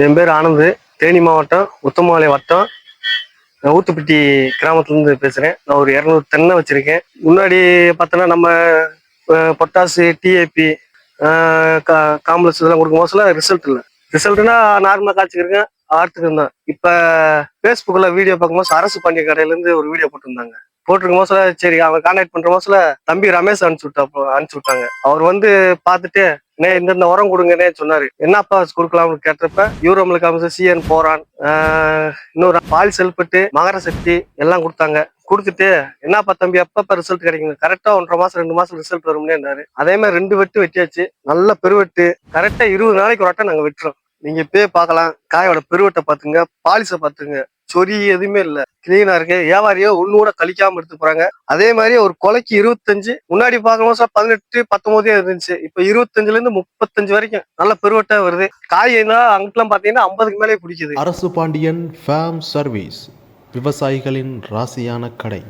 என் பேர் ஆனந்த். தேனி மாவட்டம் உத்தமாலை வட்டம். நான் ஊத்துப்பட்டி கிராமத்துலேருந்து பேசுகிறேன் நான் ஒரு இரநூறு தென்னை வச்சுருக்கேன். முன்னாடி பார்த்தோன்னா நம்ம பொட்டாசு டிஏபி காம்ப்ளெக்ஸ் இதெல்லாம் கொடுக்கும் போதுல ரிசல்ட் இல்லை. ரிசல்ட்னா நார்மலாக காய்ச்சிக்கிறேன் ஆர்த்துக்கு தான் இப்போ ஃபேஸ்புக்கில் வீடியோ பார்க்கும்போது அரசு பாண்டிய கடையிலேருந்து ஒரு வீடியோ போட்டிருந்தாங்க. போட்டிருக்கும் போதுல சரி அவன் கான்டாக்ட் பண்ணுற போதுல தம்பி ரமேஷ் அனுப்பிச்சு விட்டா அனுப்பிச்சு விட்டாங்க. அவர் வந்து பார்த்துட்டு நே இந்த உரம் கொடுங்கன்னே சொன்னாரு. என்னப்பா கொடுக்கலாம்னு கேட்டப்ப யூரோமில் காமிச்சு சிஎன் போரான் இன்னொரு பால் செல்பட்டு மகர சக்தி எல்லாம் கொடுத்தாங்க. கொடுத்துட்டு என்னப்பா தம்பி எப்பப்ப ரிசல்ட் கிடைக்குங்க. கரெக்டா ஒன்றரை மாசம் ரெண்டு மாசம் ரிசல்ட் வரும்னேன்னாரு அதே மாதிரி ரெண்டு வெட்டு வெட்டியாச்சு. நல்ல பெருவெட்டு. கரெக்டா இருபது நாளைக்கு ஒரு வட்டம் நாங்க வெட்டுறோம். நீங்க இப்பயே பார்க்கலாம். காயோட பெருவெட்டை பாத்துங்க பாலிசை பாத்துங்க சொறி எதுவுமே இல்ல. கிளீனா இருக்கு. வியாபாரியோ ஒண்ணு கூட கழிக்காம எடுத்து போறாங்க. அதே மாதிரி ஒரு கொலைக்கு இருபத்தஞ்சு முன்னாடி பார்க்கும்போது பதினெட்டு பத்தொன்பதே இருந்துச்சு. இப்ப இருபத்தஞ்சுல இருந்து முப்பத்தஞ்சு வரைக்கும் நல்ல பெருவட்டா வருது. காய்னா அங்கிட்டலாம் பாத்தீங்கன்னா ஐம்பதுக்கு மேலே பிடிக்குது. அரசு பாண்டியன் ஃபேம் சர்வீஸ் விவசாயிகளின் ராசியான கடை.